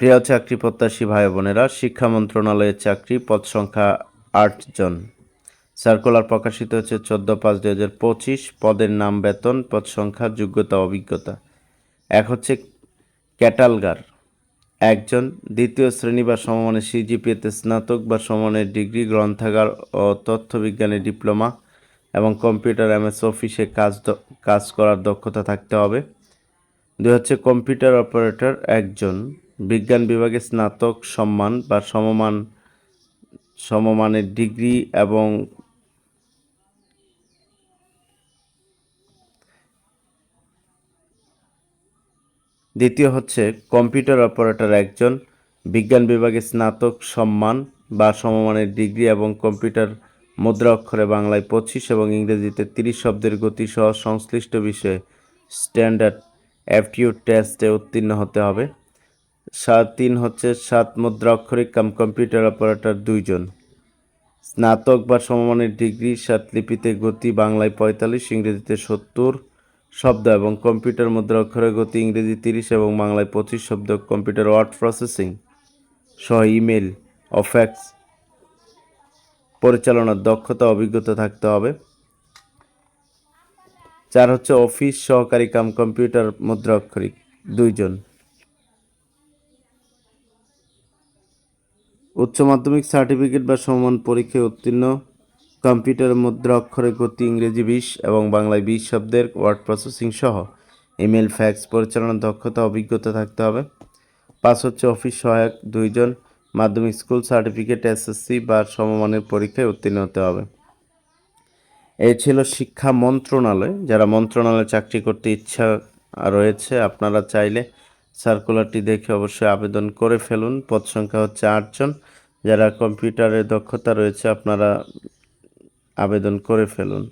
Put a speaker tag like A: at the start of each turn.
A: প্রিয় চাকরি প্রত্যাশী ভাই বোনেরা, শিক্ষা মন্ত্রণালয়ের চাকরি, পদ সংখ্যা আটজন সার্কুলার প্রকাশিত হচ্ছে চোদ্দ পাঁচ দুই হাজার পঁচিশ, পদের নাম বেতন, পদ সংখ্যা, যোগ্যতা, অভিজ্ঞতা। এক হচ্ছে ক্যাটালগার। একজন দ্বিতীয় শ্রেণি বা সমমানের সিজিপিএতে স্নাতক বা সমমানের ডিগ্রি, গ্রন্থাগার ও তথ্যবিজ্ঞানে ডিপ্লোমা এবং কম্পিউটার এমএস অফিসে কাজ কাজ করার দক্ষতা থাকতে হবে। দুই হচ্ছে কম্পিউটার অপারেটর, একজন বিজ্ঞান বিভাগে স্নাতক সম্মান বা সমমান, সমমানের ডিগ্রি এবং দ্বিতীয় হচ্ছে কম্পিউটার অপারেটর একজন, বিজ্ঞান বিভাগে স্নাতক সম্মান বা সমমানের ডিগ্রি এবং কম্পিউটার মুদ্রা অক্ষরে বাংলায় পঁচিশ এবং ইংরেজিতে তিরিশ শব্দের গতি সহ সংশ্লিষ্ট বিষয়ে স্ট্যান্ডার্ড অ্যাপটিউড টেস্টে উত্তীর্ণ হতে হবে। সাত তিন হচ্ছে সাত মুদ্রা অক্ষরিক কাম কম্পিউটার অপারেটর দুইজন। স্নাতক বা সমমানের ডিগ্রি, সাত লিপিতে গতি, বাংলায় পঁয়তাল্লিশ, ইংরেজিতে সত্তর শব্দ এবং কম্পিউটার মুদ্রা অক্ষরের গতি, ইংরেজি তিরিশ এবং বাংলায় পঁচিশ শব্দ কম্পিউটার ওয়ার্ড প্রসেসিং। সহ ইমেল ও ফ্যাক্স পরিচালনার দক্ষতা, অভিজ্ঞতা থাকতে হবে। চার হচ্ছে অফিস সহকারী কাম কম্পিউটার মুদ্রা অক্ষরিক দুইজন। উচ্চ মাধ্যমিক সার্টিফিকেট বা সমান পরীক্ষায় উত্তীর্ণ, কম্পিউটার মুদ্রা অক্ষরে গতি ইংরেজি বিশ এবং বাংলায় বিশ শব্দের ওয়ার্ড প্রসেসিং সহ ইমেল, ফ্যাক্স পরিচালনার দক্ষতা, অভিজ্ঞতা থাকতে হবে। পাঁচ হচ্ছে অফিস সহায়ক দুইজন, মাধ্যমিক স্কুল সার্টিফিকেট, এসএসসি বা সমমানের পরীক্ষায় উত্তীর্ণ হতে হবে। এই ছিল শিক্ষা মন্ত্রণালয়। যারা মন্ত্রণালয়ে চাকরি করতে ইচ্ছা রয়েছে, আপনারা চাইলে সার্কুলারটি দেখে অবশ্যই আবেদন করে ফেলুন। পদ সংখ্যা হচ্ছে আটজন যারা কম্পিউটারে দক্ষতা রয়েছে, আপনারা আবেদন করে ফেলুন।